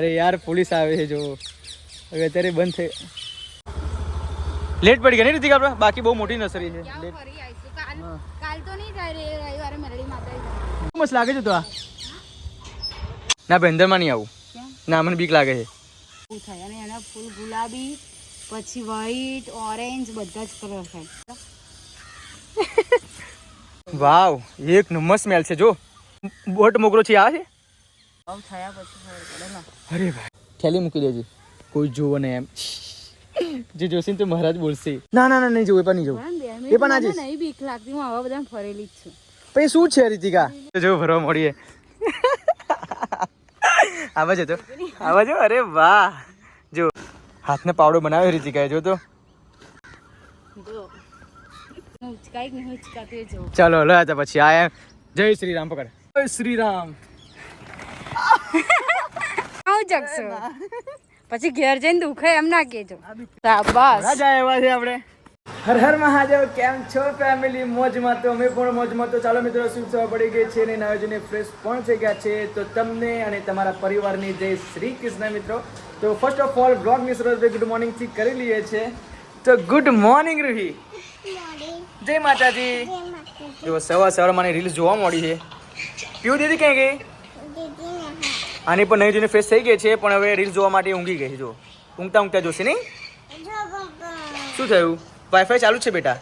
અરે યાર પોલીસ આવે છે જો હવે અત્યારે બંધ થઈ લેટ પડી ગયા નહીં રીતિકા આપણે બાકી બહુ મોટી નર્સરી છે. ક્યાં લેટ. ફરી આવીશું? કાલ તો નહીં થાય રવિવારે મેરડી માતા મસ્ત લાગે છે તો આ. ના ભેંદરમાં નહીં આવું. ના મને બીક લાગે છે. એવું થાય. અને એના ફૂલ ગુલાબી પછી વ્હાઈટ ઓરેન્જ બધા જ કલર થાય. વાવ એક નંબર સ્મેલ છે જો. બોટ મોકરો છે આ છે? આવું થયા પછી અરે ભાઈ. થેલી મૂકી દેજે. કોઈ જોવો ને એમ. જે જોશે તો મહારાજ બોલશે. ના ના ના નહીં જોવું એ પણ નહીં જોવું. એ પણ આજે નહીં બીક લાગતી હું આવા બધા ફરેલી જ છું. પછી શું છે રીતિકા? જો ભરવા મળીએ. આવા જતો આવા જો અરે વાહ. જો. હાથને પાવડો બનાવ્યો રીતિકાએ જો તો. જો. હું ઉચકાઈ નહીં ઉચકાતી હોય જો ચાલો હલો પછી આ જય શ્રી રામ પકડ. જય શ્રી રામ. આવું જગશો પછી ઘેર જઈને દુખે એમ ના કેજો શાબાશ. રાજા એવા છે આપણે. હર હર મહાદેવ કેમ છો ફેમિલી મોજમાં તો અમે પણ મોજમાં તો. ચાલો મિત્રો શું સવા પડી ગઈ છે અને નાયોજને ફ્રેશ પણ થઈ ગયા છે. તો તમને અને તમારા પરિવારની જય શ્રી કૃષ્ણ મિત્રો. તો ફર્સ્ટ ઓફ ઓલ બ્લોગની શરૂઆત ગુડ મોર્નિંગથી કરી લઈએ છે. તો ગુડ મોર્નિંગ રૂહી જય માતાજી. જો સવાર સવાર મને રીલ્સ જોવા મળી છે. પીવું દીદી ક્યાં ગઈ આની પણ નહીં જોઈને ફ્રેશ થઈ ગઈ છે પણ હવે રીલ્સ જોવા માટે ઊંઘી ગઈ જો ઊંઘતા ઊંઘતા જોશે નહીં? શું થયું? વાઈફાઈ ચાલુ છે બેટા?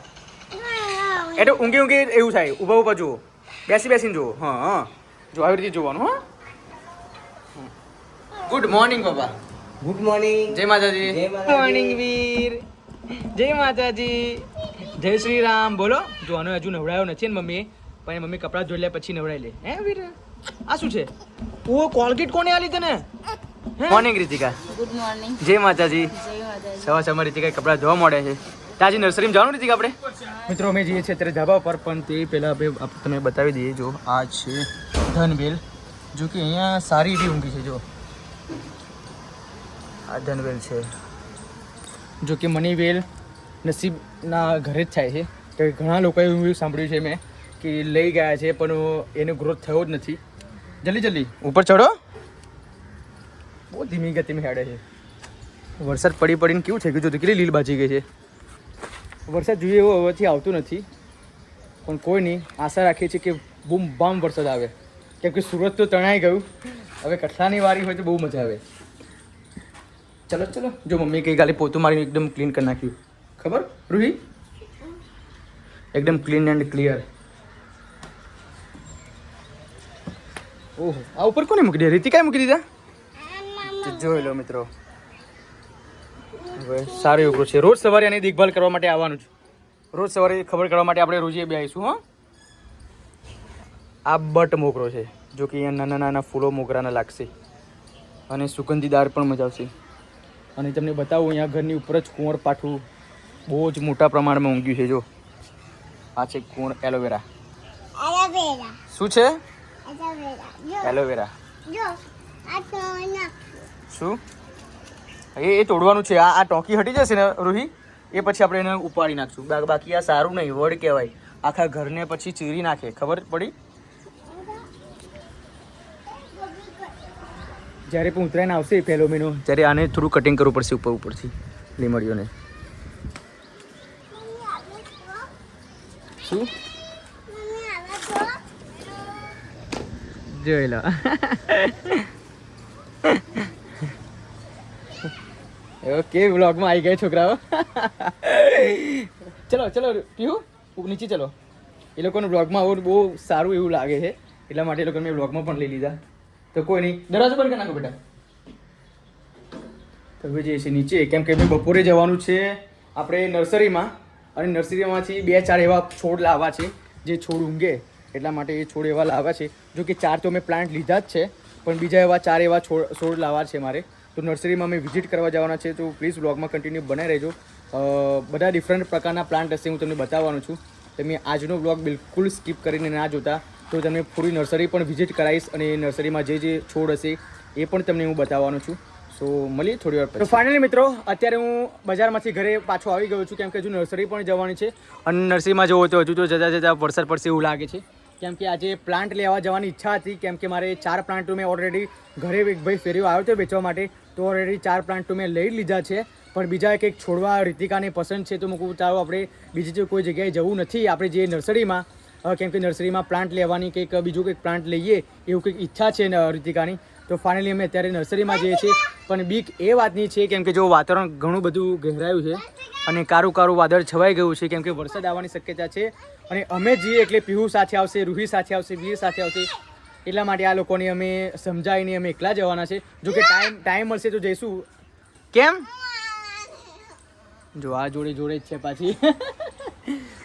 એટલે ઊંઘી ઊંઘી એવું થાય. ઊભા ઊભા જુઓ. બેસી બેસીને જુઓ. હા હા. જો આવી રીતે જોવાનું હા. ગુડ મોર્નિંગ બાબા ગુડ મોર્નિંગ જય માતાજી. જય મોર્નિંગ વીર. જય માતાજી. જય શ્રી રામ. બોલો. જો આનો હજુ નવડાયો નથી ને મમ્મી. પણ મમ્મી કપડાં ધોઈ લે પછી નવડાવી લે. હે વીર? આ શું છે? ઓ કોલગેટ કોને આલી તને? મોર્નિંગ રીતિકા ગુડ મોર્નિંગ જય માતાજી. જય માતાજી. સવાર સવાર રીતિકા કપડાં ધોવા મળે છે. તાજી નર્સરીમાં જવાનું રીતિકા આપણે? મિત્રો અમે જઈએ છીએ અત્યારે ધાબા પર પણ તે પહેલાં આપણે તમે બતાવી દઈએ. જો આ છે ધનબેલ. જો કે અહીંયા સારી એવી ઊંઘી છે જો. આ ધનબેલ છે. જો કે મનીવેલ નસીબના ઘરે જ થાય છે. કે ઘણા લોકોએ એવું સાંભળ્યું છે મેં કે લઈ ગયા છે પણ એનો ગ્રોથ થયો જ નથી. જલ્દી જલ્દી. ઉપર ચડો બહુ ધીમી ગતિમાં હેડે છે. વરસાદ પડી પડીને કેવું થઈ ગયું જો કેટલી લીલ બાજી ગઈ છે? વરસાદ જોઈએ એવો હવેથી આવતું નથી. પણ કોઈ નહીં. આશા રાખીએ છીએ કે બૂમ બામ વરસાદ આવે. કેમ કે સુરત તો તણાઈ ગયું. હવે કઠલાની વારી હોય તો બહુ મજા આવે. ચલો ચલો. જો મમ્મી કઈ કાલે પોતું મારીને એકદમ ક્લીન કરી નાખ્યું. ખબર? રૂહી? એકદમ ક્લીન એન્ડ ક્લિયર ઓહો આ ઉપર કોને મૂકી દીધા? રીતિકાએ મૂકી દીધા? જોઈ લો મિત્રો. હવે સારું એવું છે. રોજ સવારે એની દેખભાલ કરવા માટે આવવાનું છે. રોજ સવારે ખબર કરવા માટે આપણે રોજે બે આવીશું હા. આ બટ મોગરો છે જો કે અહીંયા નાના નાના ફૂલો મોગરાના લાગશે. અને સુગંધીદાર પણ મજા આવશે. અને તમને બતાવું અહીંયા ઘરની ઉપર જ કુંવર પાઠું બહુ જ મોટા પ્રમાણમાં ઊંઘ્યું છે જો. આ છે કુંવર એલોવેરા. એલોવેરા શું છે? એલોવેરા જો એલોવેરા જો આ તો ના શું? એ એ તોડવાનું છે. આ આ ટોકી હટી જશે ને રૂહી? એ પછી આપણે એને ઉપાડી નાખશું. બાકી આ સારું નહીં વડ કહેવાય. આખા ઘરને પછી ચીરી નાખે. ખબર પડી? જ્યારે પણ ઉત્તરાયણ આવશે પહેલો મહિનો. ત્યારે આને થોડું કટિંગ કરવું પડશે ઉપર ઉપરથી. લીમડીઓને. શું મમ્મી આવા તો જોઈ લો ઓકે વ્લોગમાં આવી ગયા છોકરાઓ? ચલો ચલો પીવું નીચે ચલો. એ લોકોને વ્લોગમાં આવું બહુ સારું એવું લાગે છે. એટલા માટે એ લોકોને મેં વ્લોગમાં પણ લઈ લીધા. તો કોઈ નહીં. દરવાજો બંધ કરી નાખો બેટા. તો હવે જઈએ છીએ નીચે, કેમ કે બપોરે જવાનું છે. આપણે નર્સરીમાં, અને નર્સરીમાંથી બે ચાર એવા છોડ લાવવા છે, જે છોડ ઊંઘે. એટલા માટે એ છોડ એવા લાવવા છે. જો કે ચાર તો મેં પ્લાન્ટ લીધા જ છે, પણ બીજા એવા ચાર એવા છોડ છોડ લાવવા છે મારે. તો નર્સરીમાં મેં વિઝિટ કરવા જવાના છે, તો પ્લીઝ બ્લોગમાં કન્ટિન્યુ બનાવી રહેજો. બધા ડિફરન્ટ પ્રકારના પ્લાન્ટ હશે, હું તમને બતાવવાનું છું. તમે આજનો બ્લોગ બિલકુલ સ્કીપ કરીને ના જોતા, તો તમને પૂરી નર્સરી પણ વિઝિટ કરાવીશ અને નર્સરીમાં જે જે છોડ હશે, એ પણ તમને હું બતાવવાનો છું. સો મળીએ થોડી વાર તો ફાઇનલી મિત્રો, અત્યારે હું બજારમાંથી ઘરે પાછો આવી ગયો છું, કેમ કે હજુ નર્સરી પણ જવાની છે. અને નર્સરીમાં જવો તો હજુ તો જતા જતા વરસાદ પડશે એવું લાગે છે. કેમ કે આજે પ્લાન્ટ લેવા જવાની ઈચ્છા હતી. કેમ કે મારે ચાર પ્લાન્ટ મેં ઓલરેડી ઘરે એક ભાઈ ફેરીઓ આવ્યો હતો વેચવા માટે. તો ઓલરેડી ચાર પ્લાન્ટ મેં લઈ લીધા છે. પણ બીજા કંઈક છોડવા રીતિકાને પસંદ છે તો મૂકું ચાલો આપણે બીજી જે કોઈ જગ્યાએ જવું નથી, આપણે જે નર્સરીમાં કેમ કે નર્સરીમાં પ્લાન્ટ લેવાની કંઈક, બીજું કંઈક પ્લાન્ટ લઈએ, એવું કંઈક ઈચ્છા છે રીતિકાની. તો ફાઇનલી અમે અત્યારે નર્સરીમાં જઈએ છીએ. પણ બીક એ વાતની છે, કેમ કે જો વાતાવરણ ઘણું બધું ગહેરાયું છે અને કારું કારું વાદળ છવાઈ ગયું છે, કેમ કે વરસાદ આવવાની શક્યતા છે. અને અમે જઈએ એટલે પીહુ સાથે આવશે રૂહી સાથે આવશે વીર સાથે આવશે એટલા માટે આ લોકોને અમે સમજાવીને અમે એકલા જવાના છે. જો કે ટાઈમ ટાઈમ મળશે તો જઈશું. કેમ? જો આ જોડે જોડે જ છે પાછી.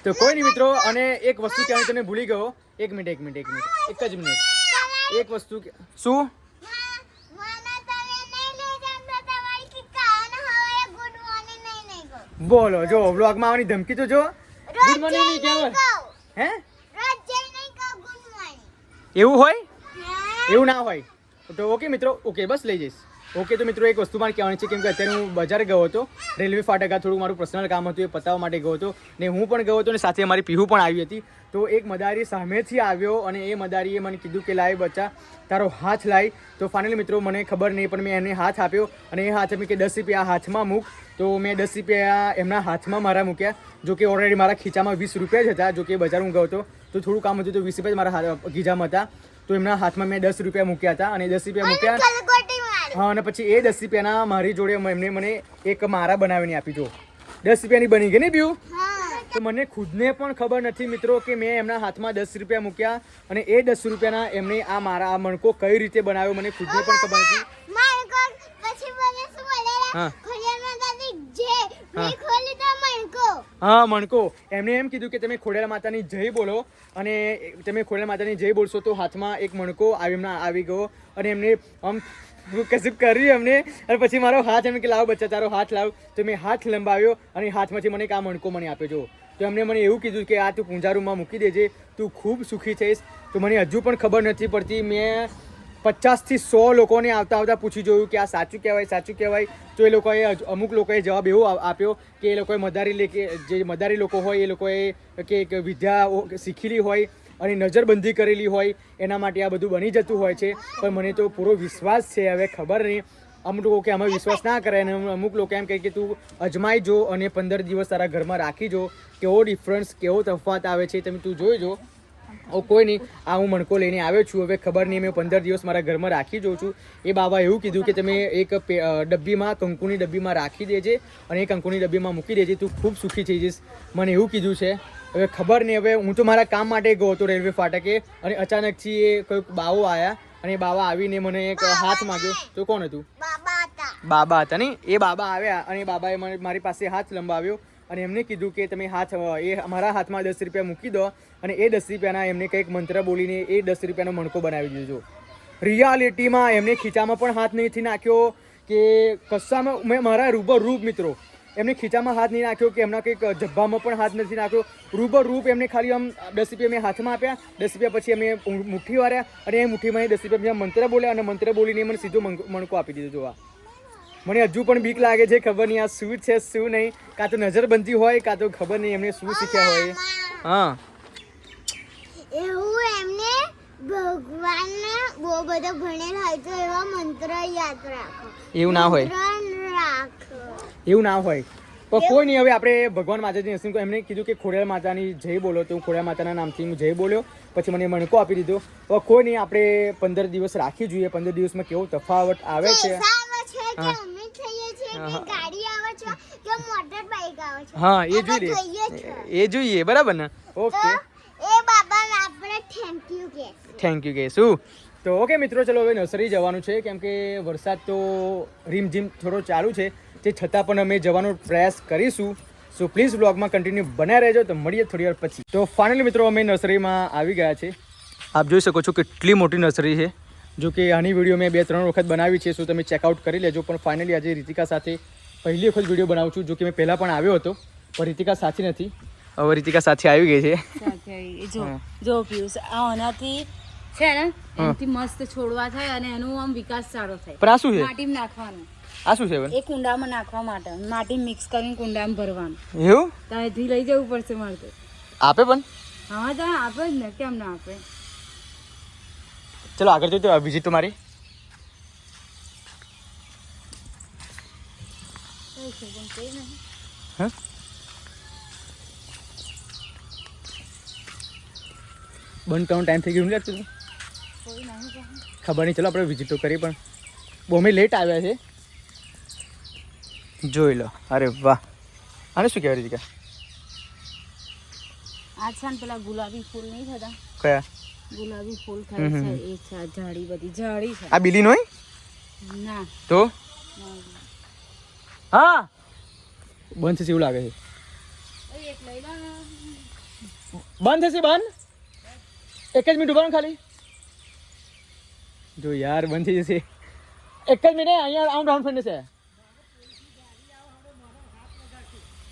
તો કોઈ નહીં મિત્રો અને એક વસ્તુ કહેવાની તમે ભૂલી ગયો. એક મિનિટ એક મિનિટ એક મિનિટ. એક જ મિનિટ. એક વસ્તુ શું? બોલો જો બ્લોગમાં આવવાની ધમકી તો જો. ગુડ મોર્નિંગ નહીં કહેવાય કહું હે? એવું હોય? એવું ના હોય. તો ઓકે મિત્રો ઓકે બસ લઈ જઈશ. ઓકે, તો મિત્રો એક વસ્તુ મારે કહેવાની છે, કેમ કે અત્યારે હું બજાર ગયો હતો, રેલવે ફાટકા થોડું મારું પર્સનલ કામ હતું, એ પતાવવા માટે ગયો હતો, ને હું પણ ગયો હતો ને સાથે મારી પીહુ પણ આવી હતી. તો એક મદારી સામેથી આવ્યો અને એ મદારીએ મને કીધું કે, લાય બચ્ચા, તારો હાથ લાય. તો ફાઇનલી મિત્રો મને ખબર નહીં, પણ મેં એને હાથ આપ્યો અને એ હાથ મેં કે દસ રૂપિયા હાથમાં મૂક. તો મેં દસ રૂપિયા એમના હાથમાં મારા મૂક્યા, જો કે ઓલરેડી મારા ખીચામાં વીસ રૂપિયા જ હતા, જો કે બજાર હું ગયો હતો, તો થોડું કામ હતું તો વીસ રૂપિયા જ મારા ખીચામાં હતા. તો એમના હાથમાં મેં દસ રૂપિયા મૂક્યા હતા અને દસ રૂપિયા મૂક્યા હા અને પછી એ દસ રૂપિયાના મારી જોડે એમને મને એક મારા બનાવીને આપી જો દસ રૂપિયાની બની ગઈ ને બીયું તો મને ખુદને પણ ખબર નથી મિત્રો કે મેં એમના હાથમાં દસ રૂપિયા મૂક્યા અને એ દસ રૂપિયાના એમને આ મારા આ મણકો કઈ રીતે બનાવ્યો મને ખુદને પણ ખબર નથી. હા. હા. મણકો. હા મણકો. એમણે એમ કીધું કે તમે ખોડેલા માતાની જય બોલો. અને તમે ખોડેલા માતાની જય બોલશો તો હાથમાં એક મણકો આવી એમના આવી ગયો. અને એમને આમ કશું કર્યું એમને અને પછી મારો હાથ એમ કે લાવ બચ્ચા તારો હાથ લાવ. તો મેં હાથ લંબાવ્યો અને હાથમાંથી મને એક આ મણકો મને આપ્યો. જો તો એમને મને એવું કીધું કે આ તું પૂંજારૂમાં મૂકી દેજે. તું ખૂબ સુખી થઈશ. તો મને હજુ પણ ખબર નથી પડતી. મેં પચાસથી સો લોકોને આવતા આવતા પૂછી જોયું કે આ સાચું કહેવાય સાચું કહેવાય. તો એ લોકોએ અમુક લોકોએ જવાબ એવો આપ્યો કે એ લોકોએ મદારી લે કે જે મદારી લોકો હોય એ લોકોએ કે વિદ્યા શીખેલી હોય અને નજરબંધી કરેલી હોય, એના માટે આ બધું બની જતું હોય છે. પણ મને તો પૂરો વિશ્વાસ છે, હવે ખબર નહીં. અમુક લોકો કે અમે વિશ્વાસ ના કરે અને અમુક લોકો એમ કહે કે તું અજમાઈ જો અને પંદર દિવસ તારા ઘરમાં રાખી જો. કેવો ડિફરન્સ કેવો તફાત આવે છે, તમે તું જોઈ જો. ઓ કોઈ નહીં. આ હું મણકો લઈને આવ્યો છું. હવે ખબર નહીં મેં પંદર દિવસ મારા ઘરમાં રાખી જોઉં છું. એ બાબા એવું કીધું કે તમે એક ડબ્બીમાં કંકુની ડબ્બીમાં રાખી દેજે અને એ કંકુની ડબ્બીમાં મૂકી દેજે. તું ખૂબ સુખી થઈ જઈશ. મને એવું કીધું છે. હવે ખબર નહીં હવે હું તો મારા કામ માટે ગયો હતો રેલવે ફાટકે અને અચાનકથી એ કોઈક બાવો આવ્યા અને એ બાવા આવીને મને એક હાથ માગ્યો. તો કોણ હતું? બાબા હતા. નહીં. એ બાબા આવ્યા અને બાબાએ મને મારી પાસે હાથ લંબાવ્યો અને એમને કીધું કે તમે હાથ એ મારા હાથમાં દસ રૂપિયા મૂકી દો અને એ દસ રૂપિયાના એમને કંઈક મંત્ર બોલીને એ દસ રૂપિયાનો મણકો બનાવી દીધો. રિયાલિટીમાં એમને ખીચામાં પણ હાથ નહીંથી નાખ્યો કે કશામાં, મેં મારા રૂબર રૂપ મિત્રો, એમને ખીચામાં હાથ નહીં નાખ્યો કે એમના કંઈક જબ્બામાં પણ હાથ નથી નાખ્યો. રૂબર રૂપ એમને ખાલી આમ દસ રૂપિયા મેં હાથમાં આપ્યા, દસ રૂપિયા પછી અમે મુઠ્ઠી વાર્યા અને એ મુઠ્ઠીમાં એ દસ રૂપિયા મંત્ર બોલ્યા અને મંત્ર બોલીને મને સીધો મણકો આપી દીધો જોવા. મને હજુ પણ બીક લાગે છે, ખબર નહીં આ શું છે, શું નહીં. કાં તો નજરબંધી હોય, કાં તો ખબર નહીં એમને શું શીખ્યા હોય. હા. એવું એમને ભગવાન બહુ બધો ભણેલ હોય તો એવા મંત્ર યાદ રાખો. એવું ના હોય? એવું ના હોય? પણ કોઈ નહીં હવે આપણે ભગવાન માતાજી નરસિંહ એમને કીધું કે ખોડિયાર માતાની જય બોલો તો હું ખોડિયાર માતાના નામથી હું જય બોલ્યો. પછી મને મણકો આપી દીધો. પણ કોઈ નહીં આપણે પંદર દિવસ રાખી જોઈએ. પંદર દિવસમાં કેવો તફાવત આવે છે? હા. એ જોઈ જોઈએ. એ જોઈએ બરાબર ને? ઓકે. થેન્ક યુ યુ કહીશું તો ઓકે મિત્રો, ચલો હવે નર્સરી જવાનું છે. કેમ કે વરસાદ તો રીમઝીમ થોડો ચાલુ છે. તે છતાં પણ અમે જવાનો પ્રયાસ કરીશું. સો પ્લીઝ બ્લોગમાં કન્ટિન્યુ બન્યા રહેજો. તો મળીએ થોડી વાર પછી. તો ફાઇનલી મિત્રો, અમે નર્સરીમાં આવી ગયા છે. આપ જોઈ શકો છો કેટલી મોટી નર્સરી છે. જો કે આની વીડિયો મેં બે, ત્રણ વખત બનાવી છે. સો તમે ચેકઆઉટ કરી લેજો. પણ ફાઇનલી આજે રીતિકા સાથે પહેલી વખત વીડિયો બનાવું છું. જો કે મેં પહેલાં પણ આવ્યો હતો. પણ રીતિકા સાચી નથી. હવે રીતિકા સાથે આવી ગઈ છે. સાથે જો જો પિયુષ આ આનાથી છે ને એનાથી મસ્ત છોડવા થાય અને એનું આમ વિકાસ સારો થાય. પણ આ શું છે? માટી નાખવાનું. આ શું છે એ કુંડામાં નાખવા માટે. માટી મિક્સ કરીને કુંડામાં ભરવાનું. એવું? ત્યાંથી લઈ જવું પડશે મારે તો આપે પણ? હા તો આપે જ ને કેમ ના આપે? ચલો આગળ જોઈએ વિઝિટ તમારી હા? બંધ કરવાનો ટાઈમ થઈ ગયો નથી લાગતું કોઈ નહીં કહે ખબર નહીં ચલો આપણે વિઝિટ તો કરી પણ બહુ અમે લેટ આવ્યા છે. જોઈ લો. અરે વાહ. આને શું કહેવાય રીતિકા આ છે ને પેલા ગુલાબી ફૂલ નહીં થતા? કયા? ગુલાબી ફૂલ થાય છે એ છે બધી. ઝાડી છે. આ બિલી હોય? ના. તો? હા. બંધ થશે એવું લાગે છે. ઓય, એક લઈ લો. ને. બંધ થશે બંધ? એક જ મિનિટ ઊભા ખાલી. જો યાર બંધ થઈ જશે. એક જ મિનિટ અહીંયા આમ રાઉન્ડ ફરને છે.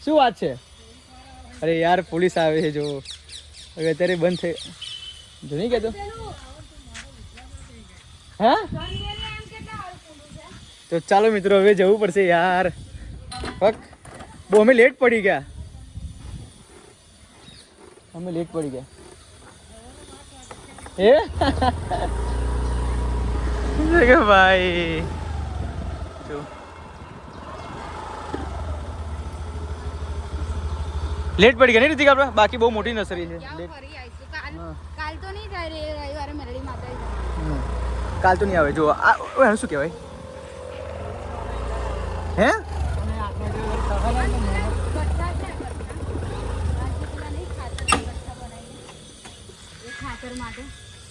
શું વાત છે? અરે યાર પોલીસ આવે છે જો. હવે અત્યારે બંધ થઈ જો નહીં કહેતો? હા? તો ચાલો મિત્રો હવે જવું પડશે યાર. ફક. બહુ અમે લેટ પડી ગયા. અમે લેટ પડી ગયા. હે? કે ભાઈ જો. લેટ પડી ગયા નહીં રીતિકા આપણે? બાકી બહુ મોટી નર્સરી છે. ફરી કાલ કાલ તો નહીં થાય રે રવિવારે મેરડી માતા કાલ તો નહીં આવે. જો આ શું કહેવાય? હે બટ્ટા છે, બટ્ટા. આજે પેલા નહીં ખાતરના બટ્ટા બનાવીને. એ ખાતર માટે એ કેટલા ઓલ વેચા છે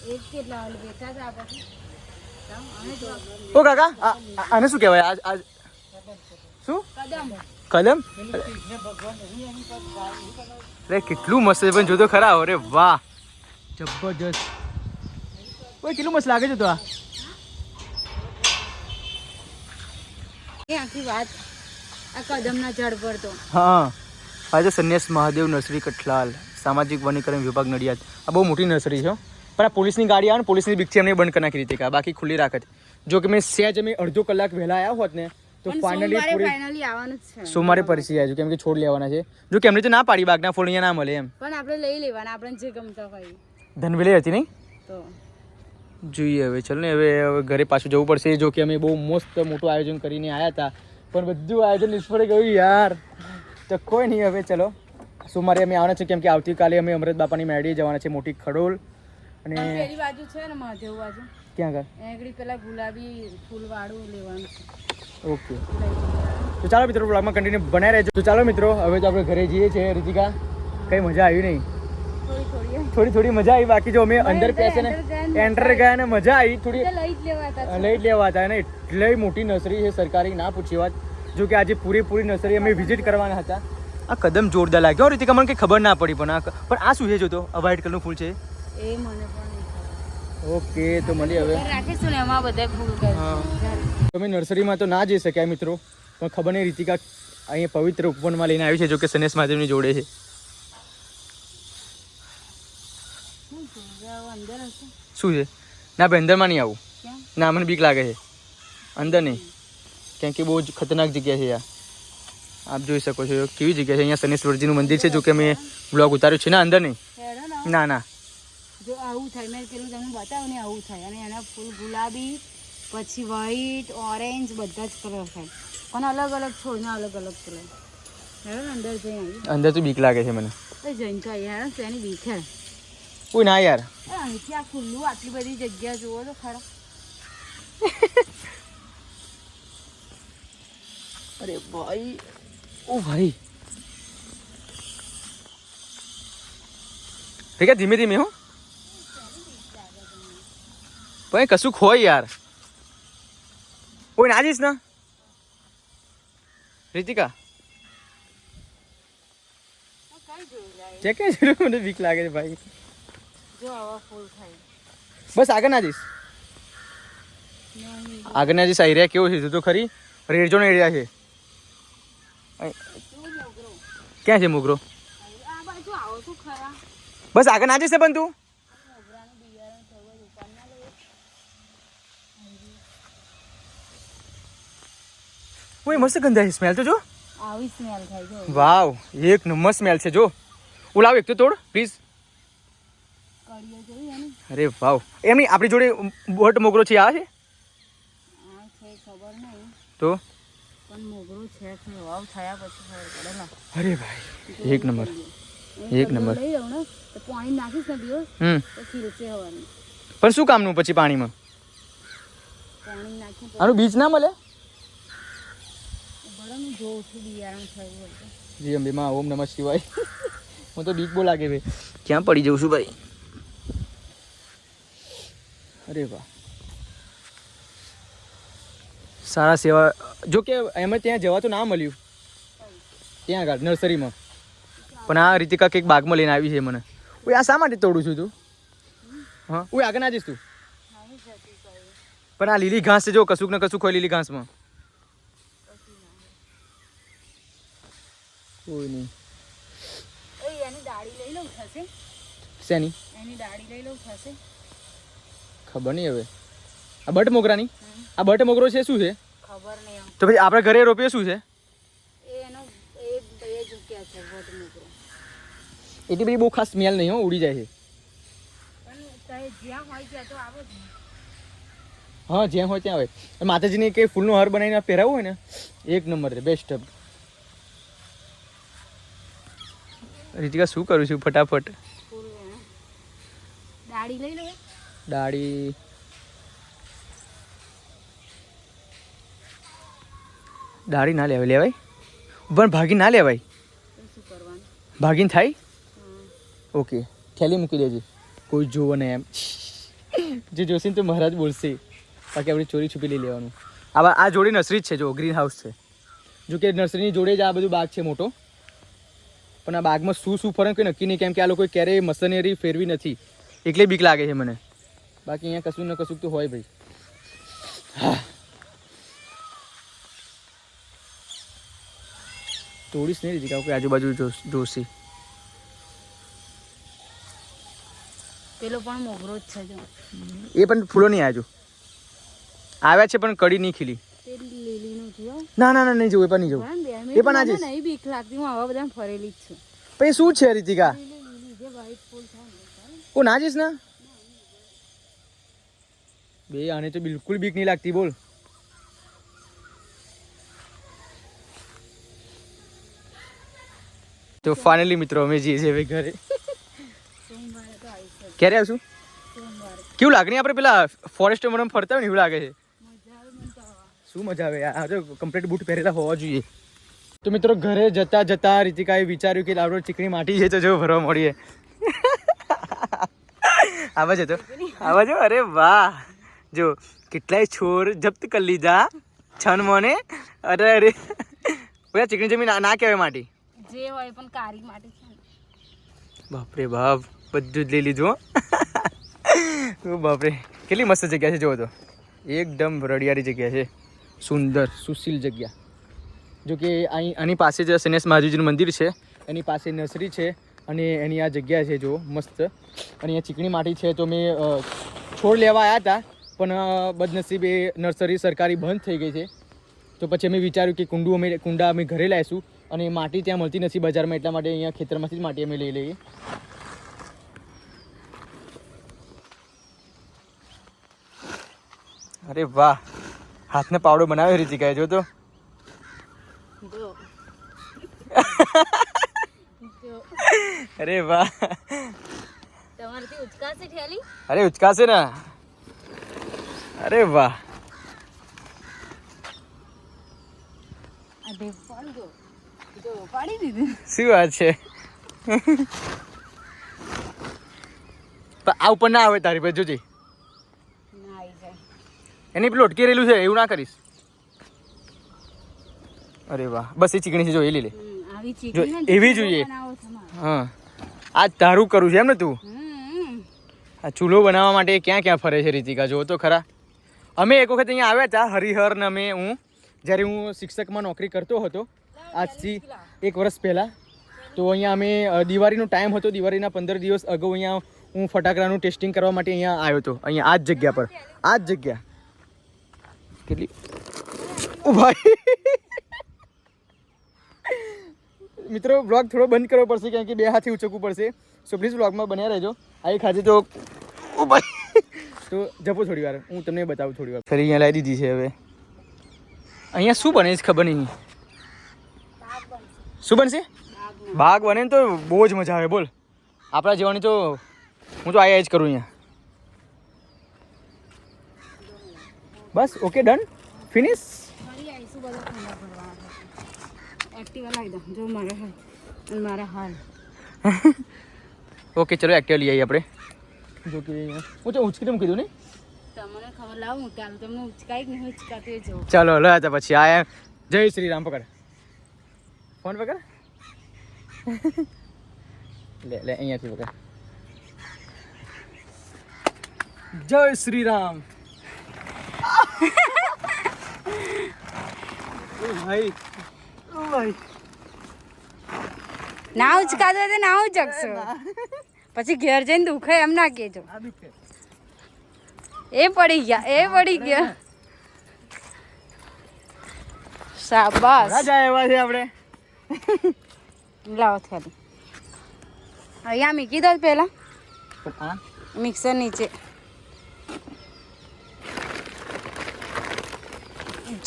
આપણે જાઓ, અને જો ઓ કાકા આને શું કહેવાય? આજ આજ શું? કલમ? અરે કેટલું મસ્ત પણ જોતો ખરા અરે વાહ. જબરજસ્ત. ઓય કેટલું મસ્ત લાગે છે તો આ. આખી વાત આ કદમના ઝાડ પર તો. હા. આજે સંન્યાસ મહાદેવ નર્સરી કઠલાલ સામાજિક વનીકરણ વિભાગ નડિયાદ. આ બહુ મોટી નર્સરી છે. પણ આ પોલીસની ગાડી આવે ને પોલીસની બીકથી અમને બંધ કરી નાખી રીતે બાકી ખુલ્લી રાખત જો. કે મેં સહેજ અમે અડધો કલાક વહેલા આવ્યા હોત ને તો ફાઇનલી પૂરી ફાઇનલી આવવાનું છે. સોમવારે પરિસ્થિતિ આવી કેમ કે છોડ લેવાના છે. જો કે એમને તો ના પાડી બાગના ફૂલ અહીંયા ના મળે એમ. પણ આપણે લઈ લેવાના આપણે જે ગમતા હોય. ધનવેલી હતી નહીં? તો. જોઈએ હવે ચલ ને હવે હવે ઘરે પાછું જવું પડશે. જો કે અમે બહુ મસ્ત મોટું આયોજન કરીને આવ્યા હતા. પણ બધું આયોજન નિષ્ફળ ગયું યાર. તો કોઈ નહીં હવે ચલો. સોમવારે અમે આવવાના છે કેમ કે આવતીકાલે અમે અમૃત બાપાની મેળીએ જવાના છે મોટી ખડોલ. અને પેલી બાજુ છે ને મહાદેવ બાજુ. ક્યાં આગળ? એગડી પેલા ગુલાબી ફૂલ વાળું લેવાનું. છે ઓકે. તો ચાલો મિત્રો બ્લોગમાં કન્ટિન્યુ બનાવી રહેજો. તો ચાલો મિત્રો હવે તો આપણે ઘરે જઈએ છીએ રીતિકા. કઈ મજા આવી નહીં? થોડી થોડી. મજા આવી. બાકી જો અમે અંદર પેસે ને એન્ટર ગયા ને મજા આવી. થોડી લઈ જ લેવા હતા અને એટલી મોટી નર્સરી છે સરકારી. ના પૂછી વાત. જો કે આજે પૂરેપૂરી નર્સરી અમે વિઝિટ કરવાના હતા. આ કદમ જોરદાર લાગ્યો. રીતિકા મને કંઈ ખબર ના પડી પણ આ પણ આ શું છે જોતો આ વ્હાઈટ કલરનું ફૂલ છે. એ મને પણ ઓકે તો મળી હવે. રાખીશું ને એમાં બધા ફૂલ. તમે નર્સરીમાં તો ના જઈ શક્યા મિત્રો પણ ખબર નહીં રીતિકા અહીંયા પવિત્ર ઉપવનમાં લઈને આવી છે જો કે સનેશ મહાદેવની જોડે છે. શું છે? ના ભાઈ અંદરમાં નહીં આવું. ના મને બીક લાગે છે. અંદર નહીં. કેમ કે બહુ જ ખતરનાક જગ્યા છે યાર આપ જોઈ શકો છો કેવી જગ્યા છે. અહીંયા શનેશ્વરજીનું મંદિર છે જો કે મેં બ્લોગ ઉતાર્યું છે. ના અંદર નહીં. ના ના. જો આવું થાય મેં પેલું તમને બતાવ્યું ને આવું થાય. અને એના ફૂલ ગુલાબી પછી વ્હાઈટ ઓરેન્જ બધા જ કલર થાય. પણ અલગ અલગ છોડના અલગ અલગ કલર હેડો ને અંદર જઈ આવી અંદર તો બીક લાગે છે મને. એ જઈને તો આવી હેડો ને તેની બીક હે. કોઈ ના યાર. એ અહીંથી આ ખુલ્લું આટલી બધી જગ્યા જુઓ તો ખરા. અરે ભાઈ ઓ ભાઈ. ઠીક ધીમે ધીમે હો. ભાઈ કશું ખોય યાર. કોઈ ના? જઈશ ના રીતિકા ચેક જરૂર મને બીક લાગે છે ભાઈ. જો આવા ફૂલ થાય. બસ આગળ ના જઈશ આગળ ના જઈશ એરિયા કેવો છે? જો તો ખરી. રેડઝોન એરિયા છે. ક્યાં છે મોગરો? આ બાજુ આવો તો ખરા. બસ આગળ ના જઈશ પણ તું મોગરાનું બિયારણ થવું દુકાન ના લે કોઈ મસ્ત ગંધાય છે સ્મેલ તો જો. આવી સ્મેલ થાય જો વાવ એક નંબર સ્મેલ છે જો. ઉલાવ એક તો તોડ પ્લીઝ અરે વાવ. એમની આપણી જોડે બોટ મોગરો છે આ છે? ખબર નહીં. તો? પણ મોગરો છે વાવ થયા પછી અરે ભાઈ એક નંબર. એક નંબર. પાણી નાખીશ ને દિવસ હમ. પણ શું કામનું પછી પાણીમાં? આનું બીજ ના મળે? ભલે હું જોઉં છું બિયારણ થયું હોય તો. જી અંબે માં ઓમ નમઃ શિવાય. હું તો બીક બહુ લાગે ભાઈ ક્યાં પડી જઉં છું ભાઈ? અરે વાહ. સારા સેવા. જો કે એમ ત્યાં જવા તો ના મળ્યું. ત્યાં આગળ નર્સરીમાં. પણ આ રીતિકા કંઈક બાગમાં લઈને આવી છે મને. ઓય આ શા માટે તોડું છું તું? હા? ઓય આગળ ના જઈશ તું. નહીં જતી કઈ પણ આ લીલી ઘાસ છે જો કશુંક ને કશું હોય લીલી ઘાસમાં. કોઈ નહીં. ઓય એની દાઢી લઈ લઉં થશે? શેની? એની દાઢી લઈ લઉં થશે? ખબર નહીં હવે. આ બટ મોગરાની? આ બટ મોગરો છે શું છે? ખબર નહીં તો પછી આપણે ઘરે રોપીએ શું છે? એ એનો એ બે જગ્યા છે બટ મોગરો. એટલી બધી બહુ ખાસ સ્મેલ નહીં હો ઉડી જાય છે. પણ જ્યાં હોય ત્યાં તો આવે હા જ્યાં હોય ત્યાં આવે. અને માતાજીને કંઈ ફૂલનો હાર બનાવીને પહેરાવું હોય ને એક નંબર છે બેસ્ટ રીતિકા શું કરું છું ફટાફટ? દાડી લઈ લો. દાઢી. દાડી ના લેવાય લેવાય? પણ ભાગી ના લેવાય? ભાગીને થાય? ઓકે થેલી મૂકી દેજે. કોઈ જોવો ને એમ. જે જોશે ને તો મહારાજ બોલશે. બાકી આપણે ચોરી છુપી લઈ લેવાનું. આવા આ જોડી નર્સરી જ છે જો ગ્રીન હાઉસ છે. જો કે નર્સરીની જોડે જ આ બધું બાગ છે મોટો. પણ આ બાગમાં શું શું ફરે કોઈ નક્કી નહીં કેમ કે આ લોકોએ ક્યારેય મશીનરી ફેરવી નથી. એટલે બીક લાગે છે મને. બાકી અહીંયા કશું ને કશું તો હોય ભાઈ. હા. તોડીશ નહીં રીતિકા કોઈ આજુબાજુ જો જોશી. પેલો પણ મોગરો જ છે એ પણ ફૂલો નહીં આજુ આવ્યા છે પણ કડી નહીં ખીલી. ના ના ના નહીં જવું એ પણ નહીં જવું. એ પણ આજે નહીં બીક લાગતી હું આવા બધા ફરેલી જ છું. પછી શું છે રીતિકા? થાય ને જઈશ ના? બે આને તો બિલકુલ બીક નહીં લાગતી બોલ. તો ફાઇનલી મિત્રો અમે જઈએ છીએ ઘરે. ક્યારે આવશું? કેવું લાગે નહીં આપણે પેલા ફોરેસ્ટ મને ફરતા હોય ને એવું લાગે છે મજા આવે મને તો આવા. શું મજા આવે આ જો કમ્પ્લીટ બૂટ પહેરેલા હોવા જોઈએ. તો મિત્રો ઘરે જતા જતા રીતિકાએ વિચાર્યું કે લાવડો ચીકણી માટી છે તો જો ભરવા મળીએ. આવા જતો આવા જો અરે વાહ. જો કેટલાય છોર જપ્ત કરી લીધા છન મને અરે અરે. બધા ચીકણી જમીન ના કહેવાય માટી. જે હોય પણ કારી માટી છે. બાપરે બાપ બધું જ લઈ લીધું ઓ બાપરે. કેટલી મસ્ત જગ્યા છે જુઓ તો. એકદમ રડિયાળી જગ્યા છે. સુંદર, સુશીલ જગ્યા. જો કે અહીં આની પાસે જે સનેશ મહાજીનું મંદિર છે, એની પાસે નર્સરી છે, અને એની આ જગ્યા છે જો મસ્ત. અને અહીંયા ચીકણી માટી છે, તો મેં છોડ લેવા આવ્યા હતા પણ બદનસીબે નર્સરી સરકારી બંધ થઈ ગઈ છે. તો પછી અમે વિચાર્યું કે કુંડું અમે, કુંડા અમે ઘરે લાવીશું અને માટી ત્યાં મળતી નથી બજારમાં, એટલા માટે અહીંયા ખેતરમાંથી જ માટી અમે લઈ લઈએ. અરે વાહ! હાથને પાવડો બનાવ્યો રીતિકાએ જો તો. જો. જો. અરે વાહ. તમારાથી ઉચકાશે ઠેલી? અરે ઉચકાશે ને. અરે વાહ. શું વાત છે? આ ઉપર ના આવે તારી ભાઈ જોજે. એની પેલું અટકી રહેલું છે એવું ના કરીશ. અરે વાહ બસ એ ચીકણી છે જો એ લઈ લે. જો, એવી જોઈએ. હા. આ તારું કરું છે એમ ને તું? આ ચૂલો બનાવવા માટે ક્યાં ક્યાં ફરે છે રીતિકા? જો તો ખરા. અમે એક વખત અહીંયા આવ્યા હતા હરિહર ને અમે હું જ્યારે હું શિક્ષકમાં નોકરી કરતો હતો આજથી એક વર્ષ પહેલાં. તો અહીંયા અમે દિવાળીનો ટાઈમ હતો દિવાળીના પંદર દિવસ અગાઉ અહીંયા હું ફટાકડાનું ટેસ્ટિંગ કરવા માટે અહીંયા આવ્યો હતો અહીંયા આ જ જગ્યા પર આ જ જગ્યા. કેટલી ભાઈ મિત્રો બ્લોગ થોડો બંધ કરવો પડશે કારણ કે બે હાથથી ઉચકવું પડશે સો પ્લીઝ બ્લોગમાં બન્યા રહેજો. આ એક હાથે તો ઓ ભાઈ. તો જપો થોડી વાર. હું તમને બતાવું થોડી વાર. ફરી અહીંયા લાવી દીધી છે હવે. અહીંયા શું બને છે ખબર નહીં. શું બનશે? બાગ બને ને તો બહુ જ મજા આવે. બોલ. આપણા જેવાની તો હું તો આયા જ કરું અહીંયા. બસ ઓકે ડન ફિનિશ ફરી આવીશું બધા ઠંડા ભરવા એક્ટિવા લાવી દો જો મારે હાલ અને મારા હાલ ઓકે ચલો એક્ટિવા લઈ આવીએ આપણે જો કે અહીંયા હું તો ઉચકીને મૂકી દઉં ને તમને ખબર લાવું હું કાલ તમને ઉચકાઈ કે નહીં ઉચકાતી હોય જવું ચાલો લે તો પછી આ એમ જય શ્રી રામ પકડ ફોન પકડ લે લે અહીંયાથી પકડ જય શ્રી રામ ઓ ભાઈ ઓ ભાઈ ના ઉચકાતો તો ના ઉચકશો પછી ઘેર જઈને દુખે એમ ના કેજો એ પડી ગયા એ પડી ગયા. શાબાશ. રાજા એવા છે આપણે. લાવો થાલી. અહીંયા મીકી દો પહેલા. મિક્સર નીચે.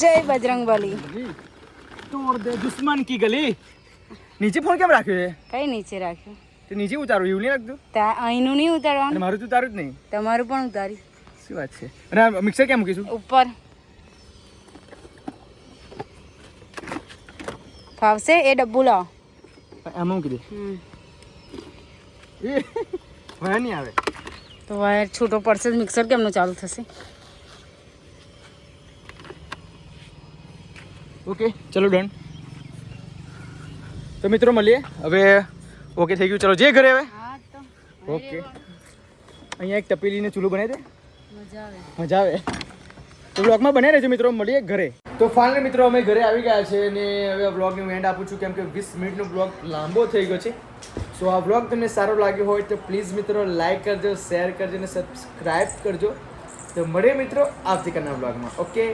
જય બજરંગબલી તોડ દે દુશ્મન કી ગલી નીચે ફોન કેમ રાખ્યો છે કઈ નીચે રાખ્યું તો નીચે ઉતારું એવું નહીં લાગતું ત્યાં અહીંનું નહીં ઉતારવાનું મારું તો ઉતારું જ નહીં। તમારું પણ ઉતારી શું વાત છે? અને મિક્સર કેમ મૂકીશું? ઉપર। ફાવશે? એ ડબ્બુ લાવો। એમાં મૂકી દે. વાયર નહીં આવે. તો વાયર છૂટો પડશે તો મિક્સર કેમનું ચાલુ થશે? ઓકે ચલો ડન તો મિત્રો મળીએ. હવે ઓકે થઈ ગયું. ચલો જે ઘરે હવે. હા ઓકે અહીંયા એક તપેલીને ચૂલો બનાવી દે. મજા આવે. મજા આવે. તો બ્લોગમાં બને રહેજો મિત્રો. મળીએ ઘરે. તો ફાઇનલી મિત્રો અમે ઘરે આવી ગયા છે અને હવે બ્લોગને હું એન્ડ આપું છું. કેમ કે વીસ મિનિટનો બ્લોગ લાંબો થઈ ગયો છે. સો આ બ્લોગ તમને સારો લાગ્યો હોય તો પ્લીઝ મિત્રો લાઇક કરજો શેર કરજો અને સબસ્ક્રાઈબ કરજો. તો મળીએ મિત્રો આવતીકાલના બ્લોગમાં ઓકે